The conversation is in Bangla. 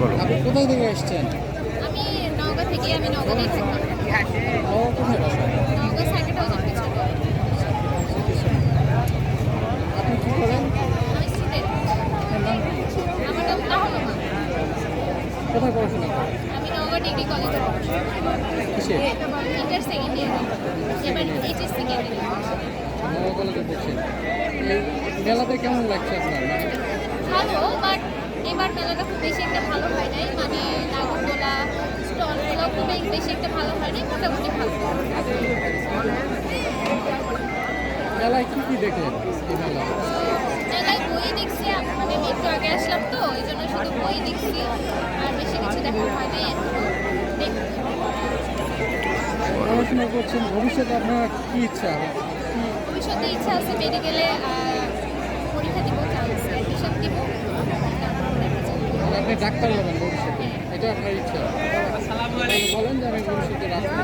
বলো। আপনি কোথায় থেকে এসেছেন? আমি নওগাঁ থেকে আমি নওগাঁতেই থাকি। ও কোথায় বাসা? নওগাঁ সার্কিট হাউসের পিছনে আপনি কি করেন? আমি স্টুডেন্ট আমার নাম তাহলমা কোথায় পড়াশোনা করেন? আমি নওগাঁ ডিগ্রি কলেজে কিসে? ইন্টার সেকেন্ড ইয়ার এবার এইচএস সেকেন্ড ইয়ার নগর কলেজে পড়ছেন। মেলাতে কেমন লাগছে আপনার? মানে ভালো বাট এবার মেলাটা খুব বেশি একটা ভালো হয় নাই। মানে নাগরদোলা স্টলগুলো খুব বেশি একটা ভালো হয় নাই মোটামুটি ভালো। মেলায় কি কি দেখলেন মেলায়? বই দেখছি মানে একটু আগে আসলাম তো এই জন্য শুধু বই দেখছি আর বেশি কিছু দেখা হয় নাই পড়াশোনা করছেন ভবিষ্যতে আপনার কি ইচ্ছা? ভবিষ্যতে ইচ্ছা আছে মেডিকেলে আপনি ডাক্তার হবেন ভবিষ্যতে। এটা আপনার ইচ্ছা। বলেন যে আমি ভবিষ্যতে ডাক্তার